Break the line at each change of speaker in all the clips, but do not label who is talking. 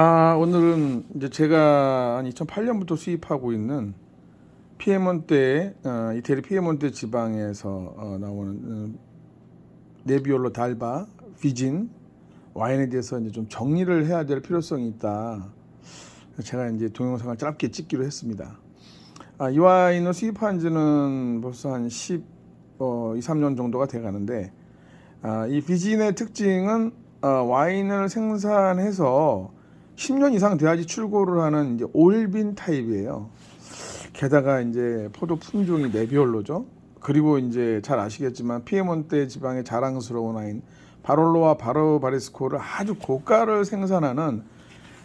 아, 오늘은 이제 제가 한 2008년부터 수입하고 있는 피에몬테, 어, 이태리 피에몬테 지방에서 어, 나오는 어, 네비올로 달바, 비진 와인에 대해서 이제 좀 정리를 해야 될 필요성이 있다. 제가 이제 동영상을 짧게 찍기로 했습니다. 아, 이 와인을 수입한 지는 벌써 한 10, 어, 2, 3년 정도가 돼 가는데 아, 이 비진의 특징은 어, 와인을 생산해서 10년 이상 돼야지 출고를 하는 이제 올빈 타입이에요. 게다가 이제 포도 품종이 네비올로죠. 그리고 이제 잘 아시겠지만 피에몬테 지방의 자랑스러운 와인 바롤로와 바로 바리스코를 아주 고가를 생산하는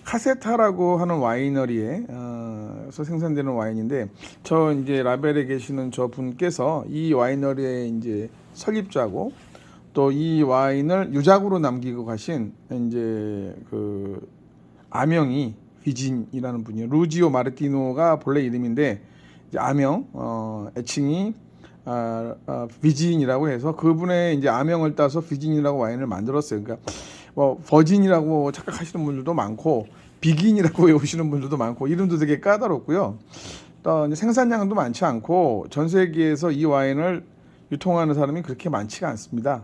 카세타라고 하는 와이너리에서 어, 생산되는 와인인데 저 이제 라벨에 계시는 저 분께서 이 와이너리의 이제 설립자고 또 이 와인을 유작으로 남기고 가신 이제 그 아명이 비진이라는 분이에요. 루지오 마르티노가 본래 이름인데 이제 아명 어, 애칭이 아, 아, 비진이라고 해서 그분의 이제 아명을 따서 비진이라고 와인을 만들었어요. 그러니까 뭐 버진이라고 착각하시는 분들도 많고 비긴이라고 외우시는 분들도 많고 이름도 되게 까다롭고요. 또 생산량도 많지 않고 전 세계에서 이 와인을 유통하는 사람이 그렇게 많지가 않습니다.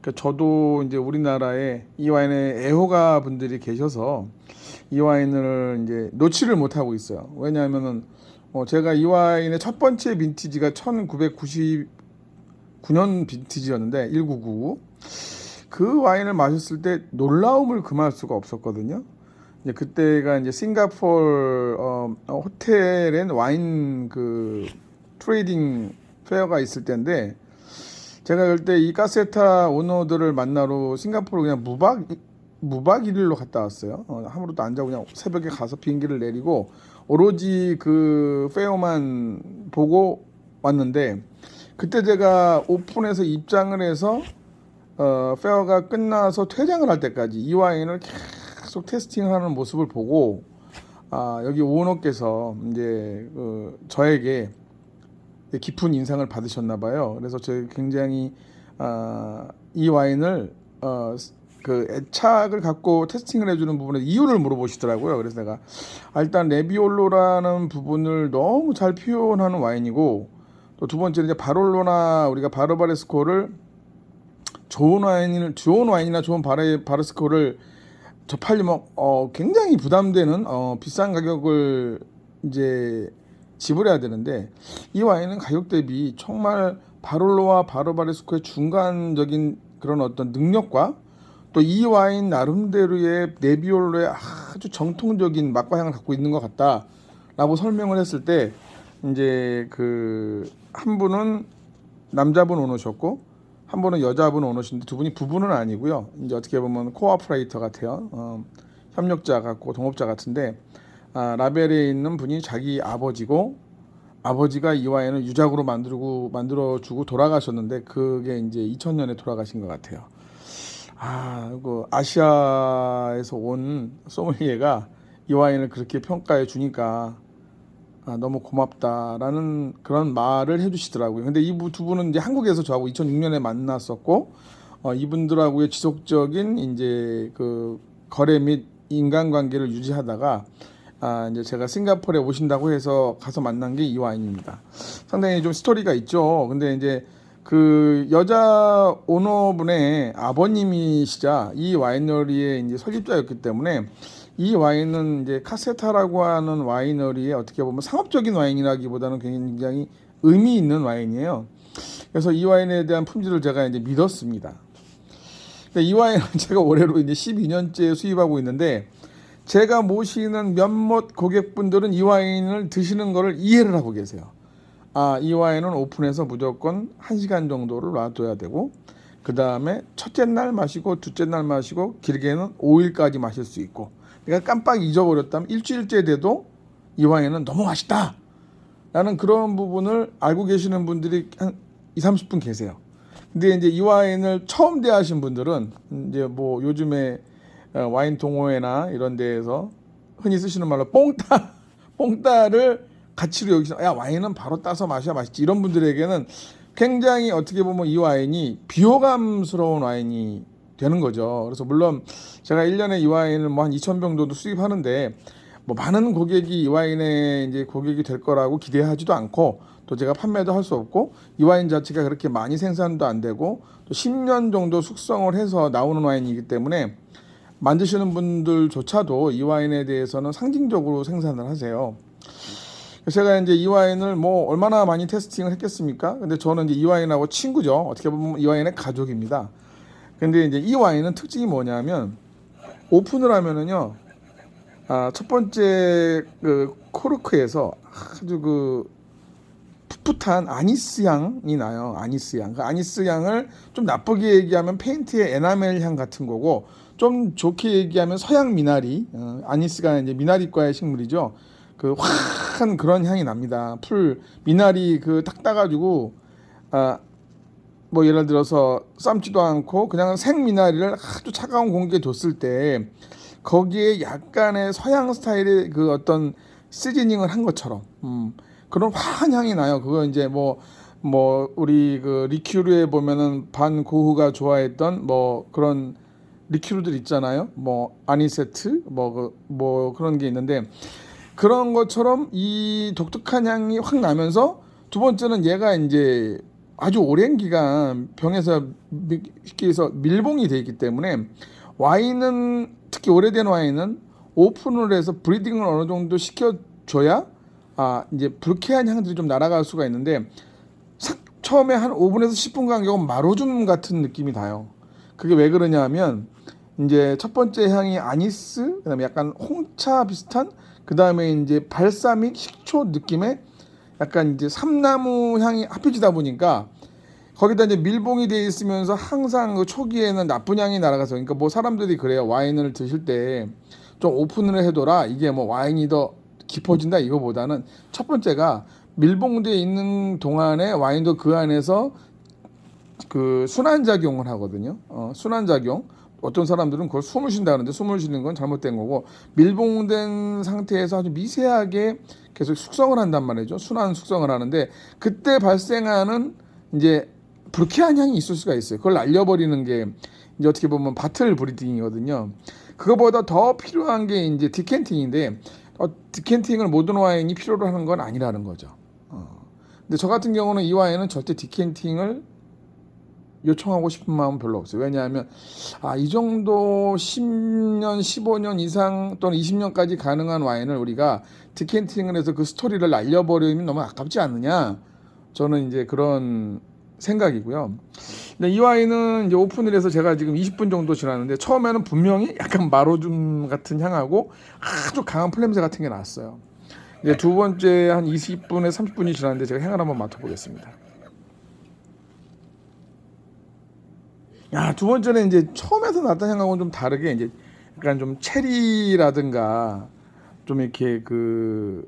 그러니까 저도 이제 우리나라에 이 와인에 애호가 분들이 계셔서 이 와인을 이제 놓지를 못하고 있어요. 왜냐하면은 어 제가 이 와인의 첫 번째 빈티지가 1999년 빈티지였는데 1999. 그 와인을 마셨을 때 놀라움을 금할 수가 없었거든요. 이제 그때가 이제 싱가포르 어, 어, 호텔엔 와인 그 트레이딩 페어가 있을 때인데 제가 그때 이 카세타 오너들을 만나러 싱가포르 그냥 무박 무박 일일로 갔다 왔어요. 어, 아무것도 안 자고 그냥 새벽에 가서 비행기를 내리고 오로지 그 페어만 보고 왔는데 그때 제가 오픈해서 입장을 해서 어, 페어가 끝나서 퇴장을 할 때까지 이 와인을 계속 테스팅하는 모습을 보고 아, 여기 오너께서 이제 그 저에게 깊은 인상을 받으셨나 봐요. 그래서 제가 굉장히 아, 이 와인을 어, 그 애착을 갖고 테스팅을 해주는 부분에 이유를 물어보시더라고요. 그래서 내가 아, 일단 레비올로라는 부분을 너무 잘 표현하는 와인이고 또 두 번째는 이제 바롤로나 우리가 바르바레스코를 좋은 와인을 좋은 와인이나 좋은 바레 바르스코를 접하려면 어 굉장히 부담되는 어 비싼 가격을 이제 지불해야 되는데 이 와인은 가격 대비 정말 바롤로와 바르바레스코의 중간적인 그런 어떤 능력과 또 이 와인 나름대로의 네비올로의 아주 정통적인 맛과 향을 갖고 있는 것 같다라고 설명을 했을 때 이제 그 한 분은 남자분 오너셨고 한 분은 여자분 오너신데 두 분이 부부는 아니고요. 이제 어떻게 보면 코아프레이터 같아요. 어, 협력자 같고 동업자 같은데 아, 라벨에 있는 분이 자기 아버지고 아버지가 이 와인을 유작으로 만들고 만들어 주고 돌아가셨는데 그게 이제 2000년에 돌아가신 것 같아요. 아, 그 아시아에서 온 소믈리에가 이 와인을 그렇게 평가해 주니까 아, 너무 고맙다라는 그런 말을 해주시더라고요. 근데 이 두 분은 이제 한국에서 저하고 2006년에 만났었고 어, 이분들하고의 지속적인 이제 그 거래 및 인간관계를 유지하다가 아, 이제 제가 싱가포르에 오신다고 해서 가서 만난 게 이 와인입니다. 상당히 좀 스토리가 있죠. 근데 이제 그 여자 오너분의 아버님이시자 이 와이너리의 이제 설립자였기 때문에 이 와인은 이제 카세타라고 하는 와이너리의 어떻게 보면 상업적인 와인이라기보다는 굉장히 의미 있는 와인이에요. 그래서 이 와인에 대한 품질을 제가 이제 믿었습니다. 이 와인은 제가 올해로 이제 12년째 수입하고 있는데 제가 모시는 몇몇 고객분들은 이 와인을 드시는 거를 이해를 하고 계세요. 아, 이 와인은 오픈해서 무조건 1시간 정도를 놔둬야 되고 그 다음에 첫째 날 마시고 둘째 날 마시고 길게는 5일까지 마실 수 있고 내가 깜빡 잊어버렸다면 일주일째 돼도 이 와인은 너무 맛있다. 라는 그런 부분을 알고 계시는 분들이 한 2, 30분 계세요. 근데 이제 이 와인을 처음 대하신 분들은 이제 뭐 요즘에 어, 와인 동호회나 이런 데에서 흔히 쓰시는 말로 뽕따, 뽕따를 가치로 여기서 야 와인은 바로 따서 마셔야 맛있지 이런 분들에게는 굉장히 어떻게 보면 이 와인이 비호감스러운 와인이 되는 거죠. 그래서 물론 제가 1년에 이 와인을 뭐 한 2,000병 정도 수입하는데 뭐 많은 고객이 이 와인의 이제 고객이 될 거라고 기대하지도 않고 또 제가 판매도 할 수 없고 이 와인 자체가 그렇게 많이 생산도 안 되고 또 10년 정도 숙성을 해서 나오는 와인이기 때문에 만드시는 분들조차도 이 와인에 대해서는 상징적으로 생산을 하세요. 제가 이제 이 와인을 뭐 얼마나 많이 테스팅을 했겠습니까? 근데 저는 이제 이 와인하고 친구죠. 어떻게 보면 이 와인의 가족입니다. 근데 이제 이 와인은 특징이 뭐냐면 오픈을 하면은요. 아, 첫 번째 그 코르크에서 아주 그 풋풋한 아니스 향이 나요. 아니스 향. 그 아니스 향을 좀 나쁘게 얘기하면 페인트의 에나멜 향 같은 거고 좀 좋게 얘기하면 서양 미나리. 어, 아니스가 이제 미나리과의 식물이죠. 그 화한 그런 향이 납니다. 풀 미나리 그 딱 따가지고 아 뭐 예를 들어서 삶지도 않고 그냥 생 미나리를 아주 차가운 공기에 뒀을 때 거기에 약간의 서양 스타일의 그 어떤 시즈닝을 한 것처럼 음, 그런 화한 향이 나요. 그거 이제 뭐뭐 우리 그 리큐르에 보면은 반 고흐가 좋아했던 뭐 그런 리큐르들 있잖아요. 뭐 아니세트 뭐그뭐 그런 게 있는데 그런 것처럼 이 독특한 향이 확 나면서 두 번째는 얘가 이제 아주 오랜 기간 병에서 미- 쉽게 해서 밀봉이 돼 있기 때문에 와인은 특히 오래된 와인은 오픈을 해서 브리딩을 어느 정도 시켜줘야 아 이제 불쾌한 향들이 좀 날아갈 수가 있는데 싹 처음에 한 5분에서 10분 간격은 마로줌 같은 느낌이 나요. 그게 왜 그러냐면 이제 첫 번째 향이 아니스, 그다음에 약간 홍차 비슷한, 그 다음에 이제 발사믹 식초 느낌의 약간 이제 삼나무 향이 합해지다 보니까 거기다 이제 밀봉이 돼 있으면서 항상 그 초기에는 나쁜 향이 날아가서 그러니까 뭐 사람들이 그래요 와인을 드실 때 좀 오픈을 해둬라 이게 뭐 와인이 더 깊어진다 이거보다는 첫 번째가 밀봉돼 있는 동안에 와인도 그 안에서 그 순환 작용을 하거든요. 어, 순환 작용. 어떤 사람들은 그걸 숨을 쉰다는데 숨을 쉬는 건 잘못된 거고 밀봉된 상태에서 아주 미세하게 계속 숙성을 한단 말이죠. 순환 숙성을 하는데 그때 발생하는 이제 불쾌한 향이 있을 수가 있어요. 그걸 날려버리는 게 이제 어떻게 보면 바틀 브리딩이거든요. 그거보다 더 필요한 게 이제 디켄팅인데 어, 디켄팅을 모든 와인이 필요로 하는 건 아니라는 거죠. 어. 근데 저 같은 경우는 이 와인은 절대 디켄팅을 요청하고 싶은 마음은 별로 없어요. 왜냐하면 아, 이 정도 10년, 15년 이상 또는 20년까지 가능한 와인을 우리가 디켄팅을 해서 그 스토리를 날려버리면 너무 아깝지 않느냐. 저는 이제 그런 생각이고요. 근데 이 와인은 이제 오픈을 해서 제가 지금 20분 정도 지났는데 처음에는 분명히 약간 마로줌 같은 향하고 아주 강한 플냄새 같은 게 났어요. 이제 두 번째 한 20분에 30분이 지났는데 제가 향을 한번 맡아보겠습니다. 야, 두 번째는 이제 처음에서 났던 향하고는 좀 다르게 이제 약간 좀 체리라든가 좀 이렇게 그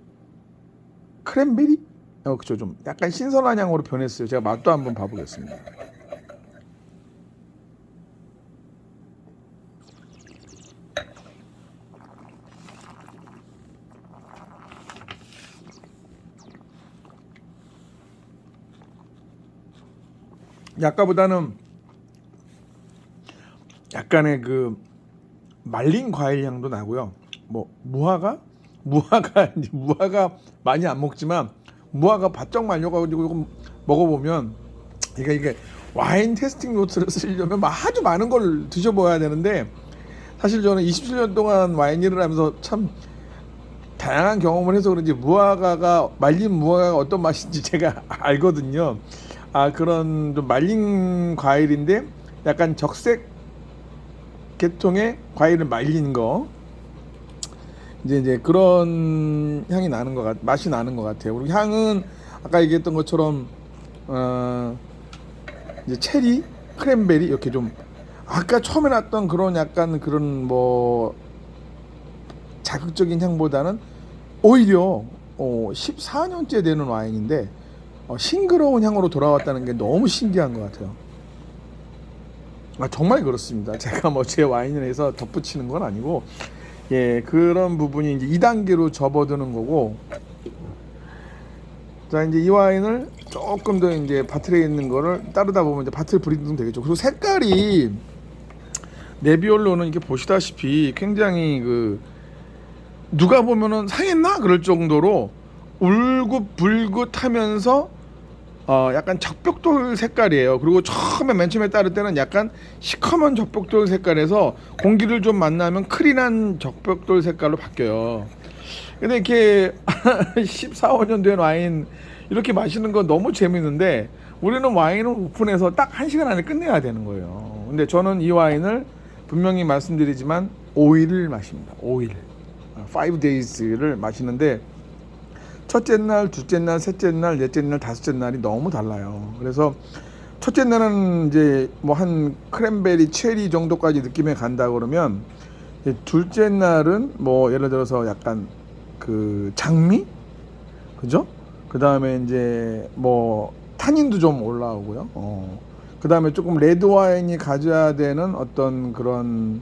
크랜베리? 어, 그죠. 좀 약간 신선한 향으로 변했어요. 제가 맛도 한번 봐보겠습니다. 아까보다는 약간의 그 말린 과일 향도 나고요. 뭐 무화과? 무화과 무화과 많이 안 먹지만 무화과 바짝 말려가지고 이거 먹어보면 이게 이게 와인 테스팅 노트를 쓰려면 아주 많은 걸 드셔봐야 되는데 사실 저는 27년 동안 와인 일을 하면서 참 다양한 경험을 해서 그런지 무화과가 말린 무화과가 어떤 맛인지 제가 알거든요. 아 그런 좀 말린 과일인데 약간 적색 계통의 과일을 말린 거 이제 이제 그런 향이 나는 것 같, 맛이 나는 것 같아요. 그리고 향은 아까 얘기했던 것처럼 어 이제 체리, 크랜베리 이렇게 좀 아까 처음에 났던 그런 약간 그런 뭐 자극적인 향보다는 오히려 어 14년째 되는 와인인데 어, 싱그러운 향으로 돌아왔다는 게 너무 신기한 것 같아요. 아 정말 그렇습니다. 제가 뭐 제 와인을 해서 덧붙이는 건 아니고 예 그런 부분이 이제 2단계로 접어드는 거고 자 이제 이 와인을 조금 더 이제 바틀에 있는 거를 따르다 보면 이제 바틀 브리딩 되겠죠. 그리고 색깔이 네비올로는 이게 보시다시피 굉장히 그 누가 보면은 상했나 그럴 정도로 울긋불긋하면서 어 약간 적벽돌 색깔이에요. 그리고 처음에 맨 처음에 따를 때는 약간 시커먼 적벽돌 색깔에서 공기를 좀 만나면 크린한 적벽돌 색깔로 바뀌어요. 근데 이렇게 14, 5년 된 와인 이렇게 마시는 거 너무 재밌는데 우리는 와인을 오픈해서 딱한 시간 안에 끝내야 되는 거예요. 근데 저는 이 와인을 분명히 말씀드리지만 5일을 마십니다. 5일. 5 days를 마시는데 첫째 날, 둘째 날, 셋째 날, 넷째 날, 다섯째 날이 너무 달라요. 그래서 첫째 날은 이제 뭐 한 크랜베리, 체리 정도까지 느낌에 간다 그러면 둘째 날은 뭐 예를 들어서 약간 그 장미, 그죠? 그 다음에 이제 뭐 탄닌도 좀 올라오고요. 어. 그 다음에 조금 레드 와인이 가져야 되는 어떤 그런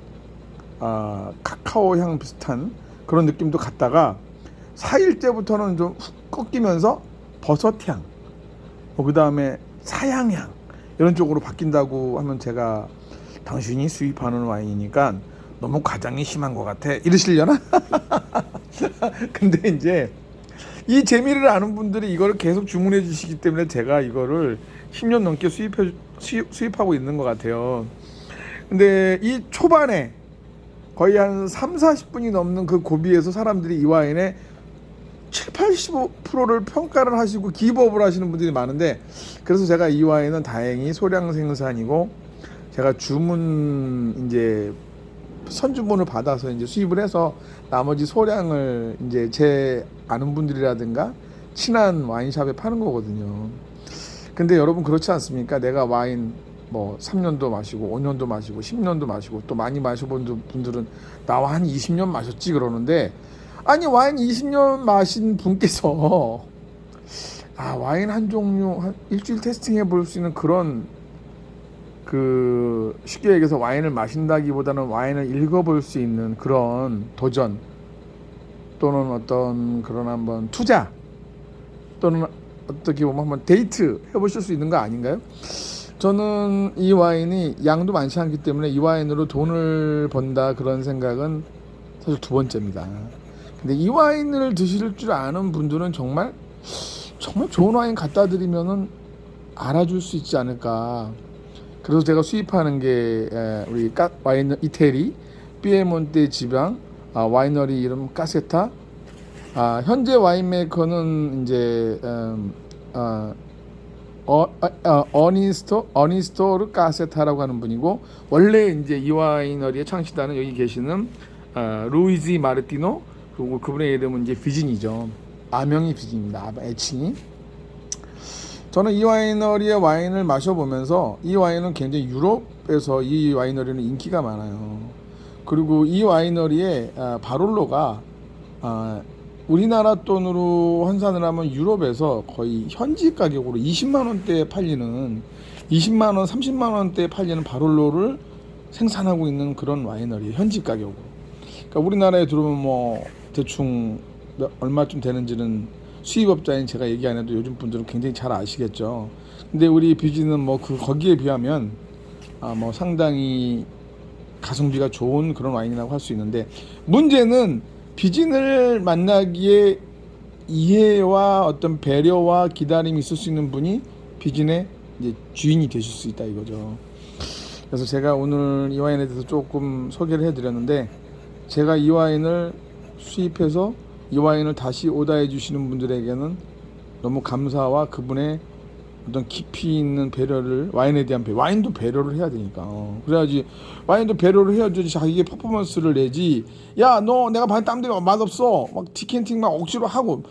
아 카카오 향 비슷한 그런 느낌도 갔다가 4일째부터는 좀훅 꺾이면서 버섯향, 뭐 그 다음에 사양향 이런 쪽으로 바뀐다고 하면 제가 당신이 수입하는 와인이니까 너무 과장이 심한 것 같아 이러시려나? 근데 이제 이 재미를 아는 분들이 이거를 계속 주문해 주시기 때문에 제가 이거를 10년 넘게 수입해 수입, 수입하고 있는 것 같아요. 근데 이 초반에 거의 한 3, 40분이 넘는 그 고비에서 사람들이 이 와인에 7, 85%를 평가를 하시고 기부업을 하시는 분들이 많은데 그래서 제가 이 와인은 다행히 소량 생산이고 제가 주문 이제 선주문을 받아서 이제 수입을 해서 나머지 소량을 이제 제 아는 분들이라든가 친한 와인샵에 파는 거거든요. 근데 여러분 그렇지 않습니까? 내가 와인 뭐 3년도 마시고 5년도 마시고 10년도 마시고 또 많이 마셔본 분들은 나와 한 20년 마셨지 그러는데 아니 와인 20년 마신 분께서 아 와인 한 종류 한 일주일 테스팅해 볼 수 있는 그런 그 쉽게 얘기해서 와인을 마신다기보다는 와인을 읽어볼 수 있는 그런 도전 또는 어떤 그런 한번 투자 또는 어떻게 보면 한번 데이트 해보실 수 있는 거 아닌가요? 저는 이 와인이 양도 많지 않기 때문에 이 와인으로 돈을 번다 그런 생각은 사실 두 번째입니다. 근데 이 와인을 드실 줄 아는 분들은 정말 정말 좋은 와인 갖다 드리면은 알아줄 수 있지 않을까. 그래서 제가 수입하는 게 에, 우리 까, 와인 이태리 피에몬테 지방 아, 와이너리 이름 까세타 아, 현재 와인 메이커는 이제 음, 아, 어, 어, 어니스토 어니스토르 까세타라고 하는 분이고 원래 이제 이 와이너리의 창시자는 여기 계시는 어, 루이지 마르티노 그리고 그분의 이름은 이제 비진이죠. 아명이 비진입니다. 아, 애칭이. 저는 이 와이너리의 와인을 마셔보면서 이 와인은 굉장히 유럽에서 이 와이너리는 인기가 많아요. 그리고 이 와이너리의 아, 바롤로가 아, 우리나라 돈으로 환산을 하면 유럽에서 거의 현지 가격으로 20만 원대에 팔리는 20만 원, 30만 원대에 팔리는 바롤로를 생산하고 있는 그런 와이너리 현지 가격으로. 그러니까 우리나라에 들어오면 뭐 대충 몇- 얼마쯤 되는지는 수입업자인 제가 얘기 안 해도 요즘 분들은 굉장히 잘 아시겠죠. 근데 우리 비지는 뭐 그 거기에 비하면 아 뭐 상당히 가성비가 좋은 그런 와인이라고 할 수 있는데 문제는 비진을 만나기에 이해와 어떤 배려와 기다림이 있을 수 있는 분이 비진의 이제 주인이 되실 수 있다 이거죠. 그래서 제가 오늘 이 와인에 대해서 조금 소개를 해드렸는데 제가 이 와인을 수입해서 이 와인을 다시 오다해 주시는 분들에게는 너무 감사와 그분의 어떤 깊이 있는 배려를 와인에 대한 배 와인도 배려를 해야 되니까. 어, 그래야지 와인도 배려를 해야지 자기의 퍼포먼스를 내지 야 너 내가 반 땀들이 맛없어. 막 디켄팅 막 억지로 하고.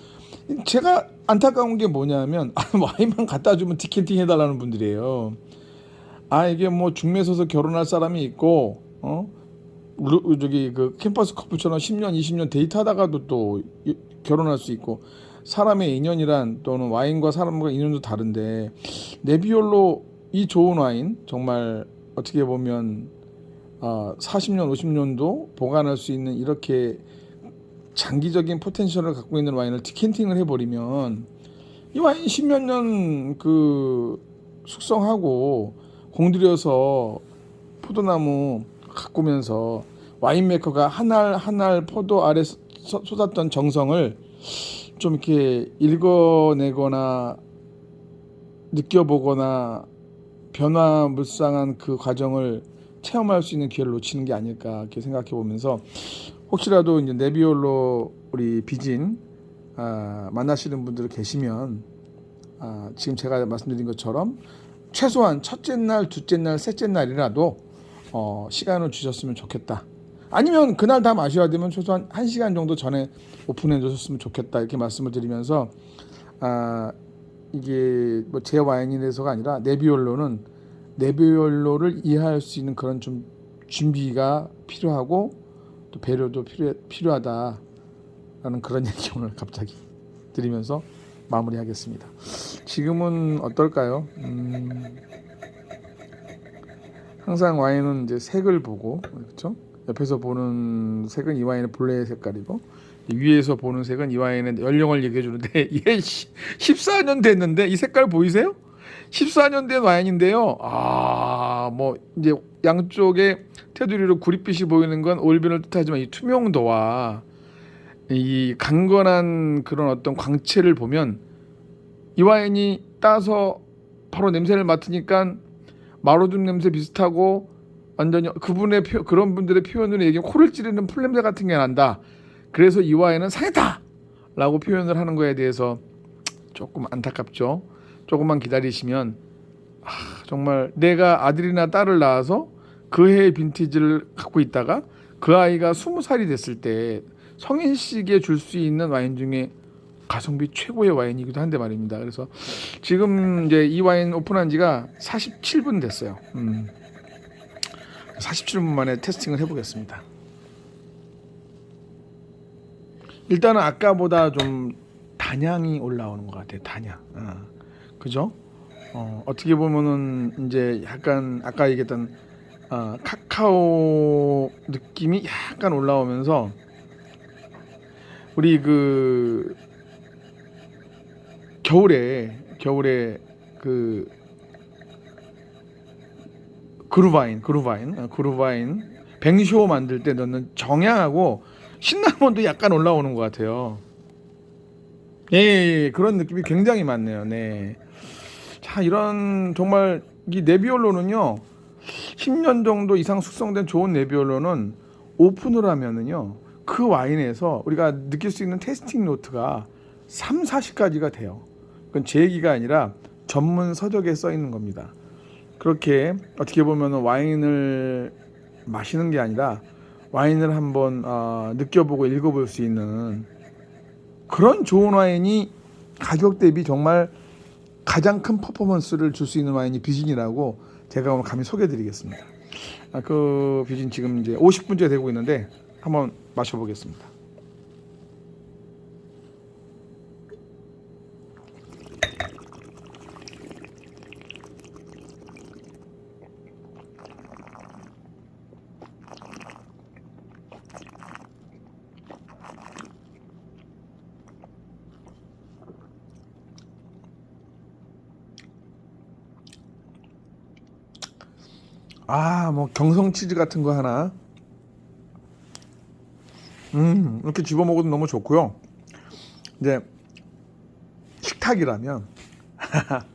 제가 안타까운 게 뭐냐면 와인만 갖다 주면 디켄팅 해달라는 분들이에요. 아 이게 뭐 중매 서서 결혼할 사람이 있고 어 루- 저기 그 캠퍼스 커플처럼 10년 20년 데이트하다가도 또 이- 결혼할 수 있고 사람의 인연이란 또는 와인과 사람과 인연도 다른데 네비올로 이 좋은 와인 정말 어떻게 보면 어, 40년 50년도 보관할 수 있는 이렇게 장기적인 포텐셜을 갖고 있는 와인을 디켄팅을 해버리면 이 와인 십몇 년 그 숙성하고 공들여서 포도나무 가꾸면서 와인 메이커가 한 알 한 알 포도 아래 서- 쏟았던 정성을 좀 이렇게 읽어내거나 느껴보거나 변화무쌍한 그 과정을 체험할 수 있는 기회를 놓치는 게 아닐까 이렇게 생각해 보면서 혹시라도 이제 네비올로 우리 비진 아, 만나시는 분들 계시면 아, 지금 제가 말씀드린 것처럼 최소한 첫째 날, 둘째 날, 셋째 날이라도 어, 시간을 주셨으면 좋겠다. 아니면 그날 다 마셔야 되면 최소한 한 시간 정도 전에 오픈해 주셨으면 좋겠다 이렇게 말씀을 드리면서 아, 이게 뭐 제 와인이라서가 아니라 네비올로는 네비올로를 이해할 수 있는 그런 좀 준비가 필요하고 또 배려도 필요 필요하다라는 그런 얘기 오늘 갑자기 드리면서 마무리하겠습니다. 지금은 어떨까요? 음, 항상 와인은 이제 색을 보고 그렇죠? 옆에서 보는 색은 이 와인의 본래의 색깔이고 위에서 보는 색은 이 와인의 연령을 얘기해 주는데 얘 14년 됐는데 이 색깔 보이세요? 14년 된 와인인데요. 아, 뭐 이제 양쪽에 테두리로 구릿빛이 보이는 건 올변을 뜻하지만 이 투명도와 이 강건한 그런 어떤 광채를 보면 이 와인이 따서 바로 냄새를 맡으니까 마로즘 냄새 비슷하고 완전히 그분의 표, 그런 분들의 표현으로 얘기하면 코를 찌르는 풀냄새 같은 게 난다. 그래서 이 와인은 상했다라고 표현을 하는 거에 대해서 조금 안타깝죠. 조금만 기다리시면 아, 정말 내가 아들이나 딸을 낳아서 그 해의 빈티지를 갖고 있다가 그 아이가 스무 살이 됐을 때 성인식에 줄 수 있는 와인 중에 가성비 최고의 와인이기도 한데 말입니다. 그래서 지금 이제 이 와인 오픈한 지가 47분 됐어요. 음. 47분 만에 테스팅을 해보겠습니다. 일단은 아까보다 좀 단향이 올라오는 것 같아요. 단향. 어. 그죠? 어, 어떻게 보면은 이제 약간 아까 얘기했던 어, 카카오 느낌이 약간 올라오면서 우리 그 겨울에 겨울에 그 그루바인 그루바인 어, 그루바인 뱅쇼 만들 때 넣는 정향하고 신라몬도 약간 올라오는 것 같아요. 예, 예, 예, 그런 느낌이 굉장히 많네요. 네. 자, 이런 정말 이 네비올로는요. 10년 정도 이상 숙성된 좋은 네비올로는 오픈을 하면은요. 그 와인에서 우리가 느낄 수 있는 테스팅 노트가 3, 40가지가 돼요. 그건 제 얘기가 아니라 전문 서적에 써 있는 겁니다. 그렇게 어떻게 보면 와인을 마시는 게 아니라 와인을 한번 어, 느껴보고 읽어볼 수 있는 그런 좋은 와인이 가격 대비 정말 가장 큰 퍼포먼스를 줄 수 있는 와인이 비진이라고 제가 오늘 감히 소개해드리겠습니다. 아, 그 비진 지금 이제 50분째 되고 있는데 한번 마셔보겠습니다. 아, 뭐 경성 치즈 같은 거 하나. 음, 이렇게 집어 먹어도 너무 좋고요. 이제 식탁이라면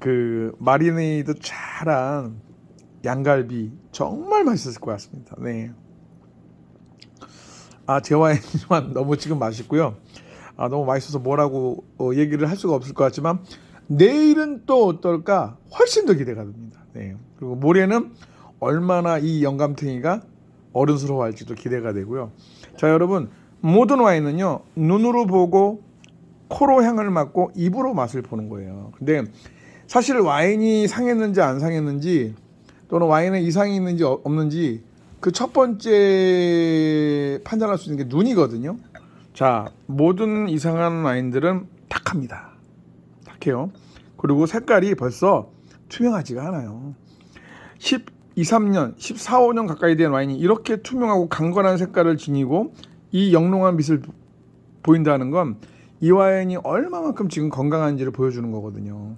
그 마리네이드 잘한 양갈비 정말 맛있을 것 같습니다. 네. 아, 제 와인만 너무 지금 맛있고요. 아, 너무 맛있어서 뭐라고 어, 얘기를 할 수가 없을 것 같지만 내일은 또 어떨까 훨씬 더 기대가 됩니다. 네. 그리고 모레는 얼마나 이 영감탱이가 어른스러워할지도 기대가 되고요. 자, 여러분 모든 와인은요 눈으로 보고 코로 향을 맡고 입으로 맛을 보는 거예요. 근데 사실 와인이 상했는지 안 상했는지 또는 와인에 이상이 있는지 어- 없는지 그 첫 번째 판단할 수 있는 게 눈이거든요. 자, 모든 이상한 와인들은 탁합니다. 탁해요. 그리고 색깔이 벌써 투명하지가 않아요. 12, 3년, 14, 5년 가까이 된 와인이 이렇게 투명하고 강건한 색깔을 지니고 이 영롱한 빛을 보- 보인다는 건 이 와인이 얼마만큼 지금 건강한지를 보여주는 거거든요.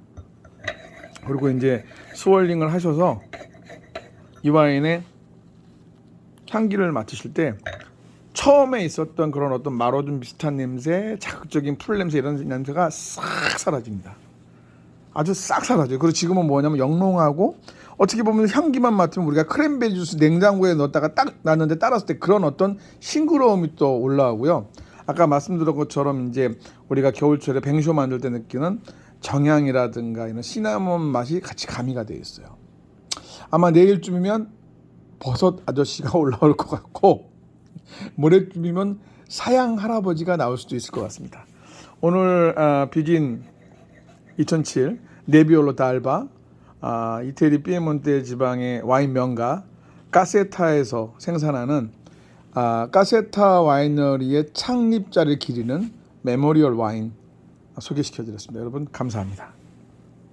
그리고 이제 스월링을 하셔서 이 와인에 향기를 맡으실 때 처음에 있었던 그런 어떤 마로좀 비슷한 냄새, 자극적인 풀 냄새 이런 냄새가 싹 사라집니다. 아주 싹 사라져요. 그리고 지금은 뭐냐면 영롱하고 어떻게 보면 향기만 맡으면 우리가 크랜베리 주스 냉장고에 넣었다가 딱 놨는데 따랐을 때 그런 어떤 싱그러움이 또 올라오고요. 아까 말씀드린 것처럼 이제 우리가 겨울철에 뱅쇼 만들 때 느끼는 정향이라든가 이런 시나몬 맛이 같이 가미가 되어 있어요. 아마 내일쯤이면 버섯 아저씨가 올라올 것 같고 모레쯤이면 사양 할아버지가 나올 수도 있을 것 같습니다. 오늘 아, 비긴 2007 네비올로 달바 아, 이태리 피에몬테 지방의 와인 명가 까세타에서 생산하는 아, 까세타 와이너리의 창립자를 기리는 메모리얼 와인 소개시켜 드렸습니다. 여러분 감사합니다.